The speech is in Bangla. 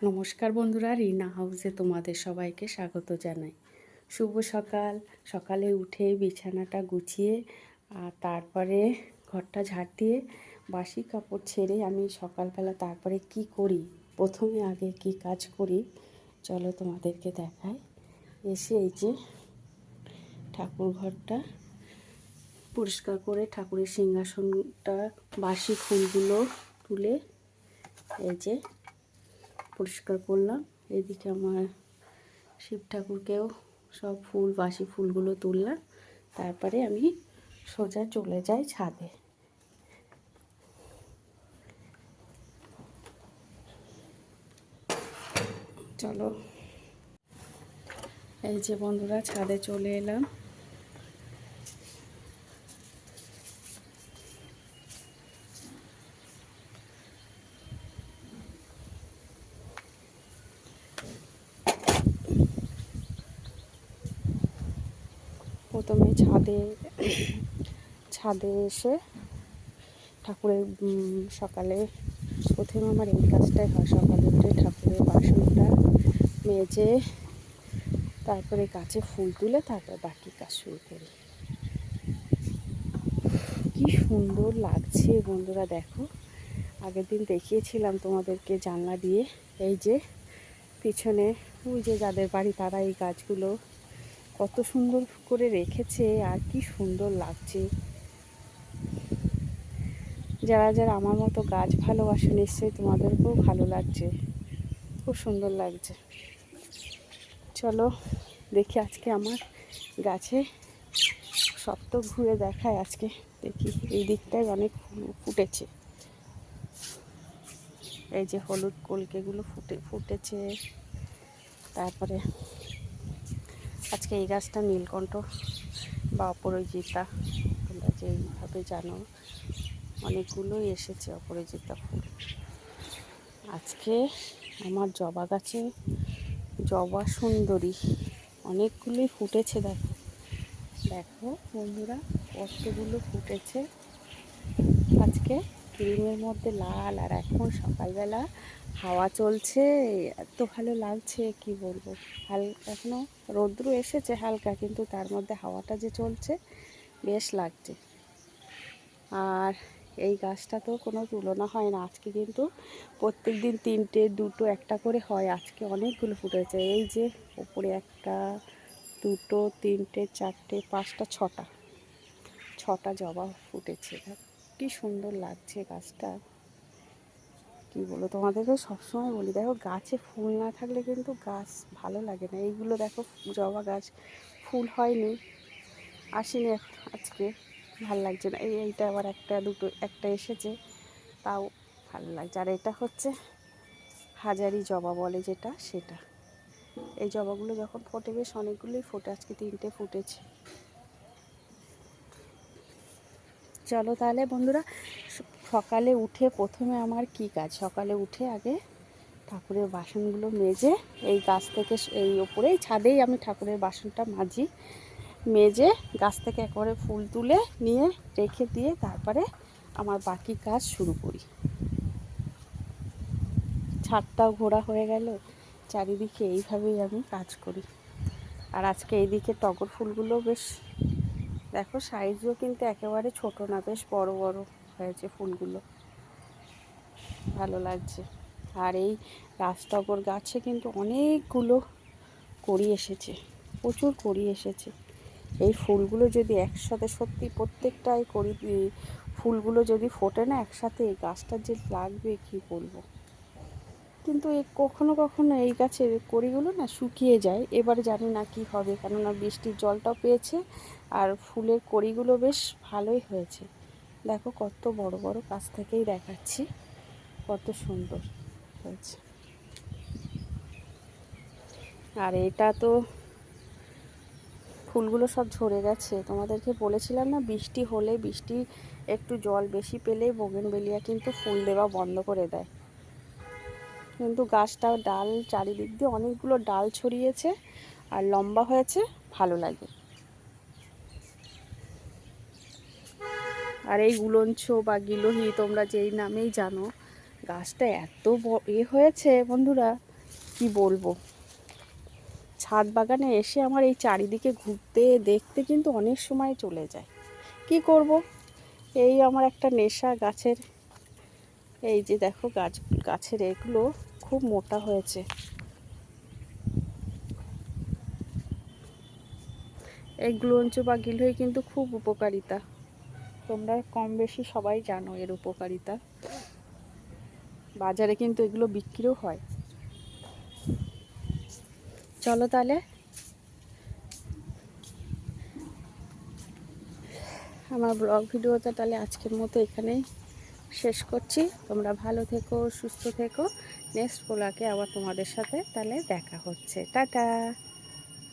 নমস্কার বন্ধুরা, রিনা হাউসে তোমাদের সবাইকে স্বাগত জানাই। শুভ সকাল। সকালে উঠে বিছানাটা গুছিয়ে আর তারপরে ঘরটা ঝাড় দিয়ে বাসি কাপড় ছেড়ে আমি সকালবেলা তারপরে কি করি, প্রথমে আগে কি কাজ করি, চলো তোমাদেরকে দেখাই। এসে এই যে ঠাকুর ঘরটা পরিষ্কার করে ঠাকুরের সিংহাসনটা বাসি ফুলগুলো তুলে এই যে পরিষ্কার করলাম। এদিকে আমার শিব ঠাকুরকেও সব ফুল, বাসি ফুলগুলো তুললাম। তারপরে আমি সোজা চলে যাই ছাদে। চলো। এই যে বন্ধুরা, ছাদে চলে এলাম। প্রথমে ছাদে ছাদে এসে ঠাকুরের সকালে প্রথমে আমার এই কাজটাই হয়। সকালে উঠে ঠাকুরের বাসনটা মেজে, তারপরে গাছে ফুল তুলে তারপর বাকি কাজ শুরু করি। কি সুন্দর লাগছে বন্ধুরা, দেখো। আগের দিন দেখিয়েছিলাম তোমাদেরকে জানলা দিয়ে, এই যে পিছনে, ওই যে যাদের বাড়ি তারা এই গাছগুলো কত সুন্দর করে রেখেছে আর কি সুন্দর লাগছে। যারা যারা আমার মতো গাছ ভালোবাসে, নিশ্চয়ই তোমাদেরকেও ভালো লাগছে। খুব সুন্দর লাগছে। চলো দেখি আজকে আমার গাছে সব তো ঘুরে দেখায় আজকে। দেখি এই দিকটায় অনেক ফুটেছে। এই যে হলুদ কলকেগুলো ফুটে, ফুটেছে। তারপরে আজকে এই গাছটা নীলকণ্ঠ বা অপরাজিতা, তোমরা যেইভাবে জানো, অনেকগুলোই এসেছে অপরাজিতা ফুল। আজকে আমার জবা গাছে জবা সুন্দরী, অনেকগুলোই ফুটেছে দেখো। দেখো বন্ধুরা, কতগুলো ফুটেছে। আজকে ক্রিমের মধ্যে লাল আর এখন সকালবেলা হাওয়া চলছে। এত ভালো লাগছে, কি বলব? হালকা এখনও রৌদ্র এসেছে হালকা, কিন্তু তার মধ্যে হাওয়াটা যে চলছে, বেশ লাগছে। আর এই গাছটা তো কোনো তুলনা হয় না। আজকে কিন্তু প্রত্যেক দিন তিনটে, দুটো, একটা করে হয়। আজকে অনেকগুলো ফুটেছে। এই যে ওপরে একটা, দুটো, তিনটে, চারটে, পাঁচটা, ছটা ছটা জবা ফুটেছে। কি সুন্দর লাগছে গাছটা। কি বলো তোমাদেরকে সবসময় বলি, দেখো গাছে ফুল না থাকলে কিন্তু গাছ ভালো লাগে না। এইগুলো দেখো জবা গাছ, ফুল হয়নি, আসিনি আজকে, ভালো লাগছে না। এই, এইটা আবার একটা দুটো, একটা এসেছে, তাও ভালো লাগছে। আর এটা হচ্ছে হাজারি জবা বলে যেটা, সেটা। এই জবাগুলো যখন ফোটে, বেশ অনেকগুলোই ফোটে, আজকে তিনটে ফুটেছে। চলো তাহলে বন্ধুরা, সকালে উঠে প্রথমে আমার কি কাজ? সকালে উঠে আগে ঠাকুরের বাসনগুলো মেজে এই গাছ থেকে এই ওপরেই ছাদেই আমি ঠাকুরের বাসনটা মাজি। মেজে গাছ থেকে একেবারে ফুল তুলে নিয়ে রেখে দিয়ে তারপরে আমার বাকি কাজ শুরু করি। ছাদটাও ঘোরা হয়ে গেল, চারিদিকে এইভাবেই আমি কাজ করি। আর আজকে এইদিকে টগর ফুলগুলো বেশ দেখো সাইজও কিন্তু একেবারে ছোট না, বেশ বড় বড় হয়েছে ফুলগুলো। ভালো লাগছে। আর এই রাজটগর গাছে কিন্তু অনেকগুলো করি এসেছে, প্রচুর করি এসেছে। এই ফুলগুলো যদি একসাথে সত্যি প্রত্যেকটাই করি ফুলগুলো যদি ফোটে না একসাথে, এই গাছটা যে লাগবে কি বলব? কিন্তু এই কখনো কখনো এই গাছের কড়িগুলো না শুকিয়ে যায়, এবার জানি না কি হবে, কেননা বৃষ্টির জলটাও পেয়েছে। আর ফুলের কড়িগুলো বেশ ভালোই হয়েছে। দেখো কত বড় বড় কাছ থেকেই দেখাচ্ছি। কত সুন্দর হয়েছে। আর এটা তো ফুলগুলো সব ঝরে গেছে। তোমাদেরকে বলেছিলাম না, বৃষ্টি হলে বৃষ্টি একটু জল বেশি পেলেই বেলিয়া কিন্তু ফুল দেওয়া বন্ধ করে দেয়। কিন্তু গাছটা ডাল চারিদিক দিয়ে অনেকগুলো ডাল ছড়িয়েছে আর লম্বা হয়েছে, ভালো লাগে। আর এই গুলঞ্চ বা গিলোহি তোমরা যেই নামেই জানো, গাছটা এত এ হয়েছে বন্ধুরা, কি বলব? ছাদ বাগানে এসে আমার এই চারিদিকে ঘুরতে, দেখতে কিন্তু অনেক সময় চলে যায়। কি করব? এই আমার একটা নেশা গাছের, এই যে দেখো গাছ, গাছের এগুলো খুব মোটা হয়েছে। এই গ্লোঞ্চো বা গিলহই কিন্তু খুব উপকারিতা। তোমরা কম বেশি সবাই জানো এর উপকারিতা। বাজারে কিন্তু এগুলো বিক্রিও হয়। চলো তাহলে। আমার ব্লগ ভিডিওটা তাহলে আজকের মতো এখানেই শেষ করছি। তোমরা ভালো থেকো, সুস্থ থেকো। নেক্সট ব্লগে আবার তোমাদের সাথে তাহলে দেখা হচ্ছে। টাটা!